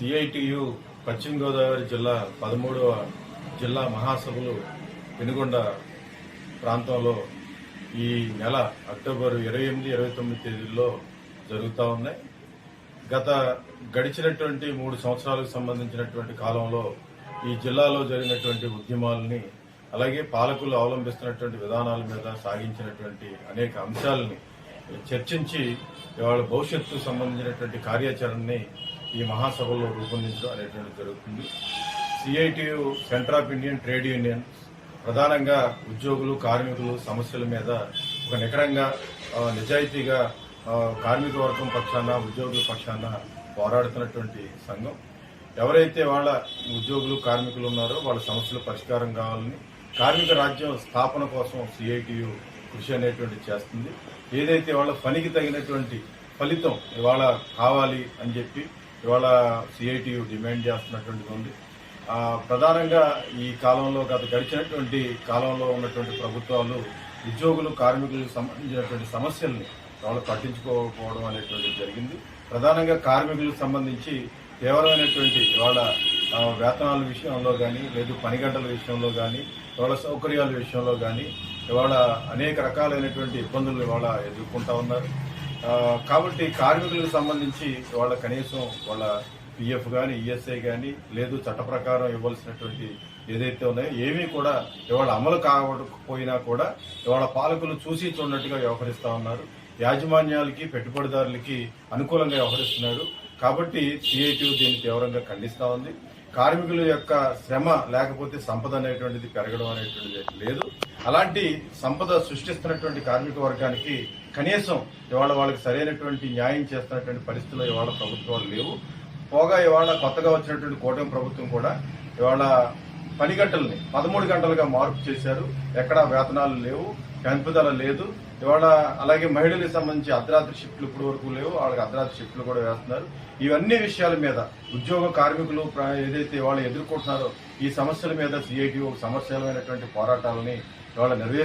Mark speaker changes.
Speaker 1: CITU పశ్చిమ గోదావరి జిల్లా పదమూడవ జిల్లా మహాసభలు పెనుగొండ ప్రాంతంలో ఈ నెల అక్టోబర్ ఇరవై ఎనిమిది ఇరవై తొమ్మిది తేదీల్లో జరుగుతూ ఉన్నాయి. గత గడిచినటువంటి మూడు సంవత్సరాలకు సంబంధించినటువంటి కాలంలో ఈ జిల్లాలో జరిగినటువంటి ఉద్యమాలని అలాగే పాలకులు అవలంబిస్తున్నటువంటి విధానాల మీద సాగించినటువంటి అనేక అంశాలని చర్చించి ఇవాళ భవిష్యత్తు సంబంధించినటువంటి కార్యాచరణని ఈ మహాసభలో రూపొందించడం అనేటువంటి జరుగుతుంది. CITU centre of Indian trade union ప్రధానంగా ఉద్యోగులు కార్మికులు సమస్యల మీద ఒక నికరంగా నిజాయితీగా కార్మిక వర్గం పక్షాన ఉద్యోగుల పక్షాన పోరాడుతున్నటువంటి సంఘం. ఎవరైతే వాళ్ళ ఉద్యోగులు కార్మికులు ఉన్నారో వాళ్ళ సమస్యల పరిష్కారం కావాలని కార్మిక రాజ్యం స్థాపన కోసం సిఐటియు కృషి అనేటువంటి చేస్తుంది. ఏదైతే వాళ్ళ పనికి తగినటువంటి ఫలితం ఇవాళ కావాలి అని చెప్పి ఇవాళ సిఐటియు డిమాండ్ చేస్తున్నటువంటిది ఉంది. ప్రధానంగా ఈ కాలంలో గత గడిచినటువంటి కాలంలో ఉన్నటువంటి ప్రభుత్వాలు ఉద్యోగులు కార్మికులకు సంబంధించినటువంటి సమస్యల్ని వాళ్ళు పట్టించుకోకపోవడం అనేటువంటిది జరిగింది. ప్రధానంగా కార్మికులకు సంబంధించి తీవ్రమైనటువంటి వాళ్ళ వేతనాల విషయంలో కానీ లేదు పనిగంటల విషయంలో కానీ వాళ్ళ సౌకర్యాల విషయంలో కానీ ఇవాళ అనేక రకాలైనటువంటి ఇబ్బందులు ఇవాళ ఎదుర్కొంటా ఉన్నారు. కాబట్టి కార్మికులకు సంబంధించి వాళ్ళ కనీసం వాళ్ళ పిఎఫ్ కానీ ఈఎస్ఐ కానీ లేదు చట్ట ప్రకారం ఇవ్వాల్సినటువంటి ఏదైతే ఉన్నాయో ఏమీ కూడా ఇవాళ అమలు కాకపోయినా కూడా ఇవాళ పాలకులు చూసి చూడనట్టుగా వ్యవహరిస్తా ఉన్నారు. యాజమాన్యాలకి పెట్టుబడిదారులకి అనుకూలంగా వ్యవహరిస్తున్నాడు కాబట్టి సిఐటి దీన్ని తీవ్రంగా ఖండిస్తా ఉంది. కార్మికుల యొక్క శ్రమ లేకపోతే సంపద అనేటువంటిది పెరగడం అనేటువంటిది లేదు. అలాంటి సంపద సృష్టిస్తున్నటువంటి కార్మిక వర్గానికి కనీసం ఇవాళ వాళ్ళకి సరైనటువంటి న్యాయం చేస్తున్నటువంటి పరిస్థితుల్లో ఇవాళ ప్రభుత్వాలు లేవు. పోగా ఇవాళ కొత్తగా వచ్చినటువంటి కూటమి ప్రభుత్వం కూడా ఇవాళ పని గంటల్ని పదమూడు గంటలుగా మార్పు చేశారు. ఎక్కడా వేతనాలు లేవు. పెంపుదల లేదు. ఇవాళ అలాగే మహిళలకు సంబంధించి అర్ధరాత్రి షిఫ్ట్లు ఇప్పటి వరకు లేవు. వాళ్ళకి అర్ధరాత్రి షిఫ్ట్లు కూడా వేస్తున్నారు. ఇవన్నీ విషయాల మీద ఉద్యోగ కార్మికులు ఏదైతే వాళ్ళు ఎదుర్కొంటున్నారో ఈ సమస్యల మీద సిఐటి సమస్యలమైనటువంటి పోరాటాలని ఇవాళ నిర్వహిస్తారు.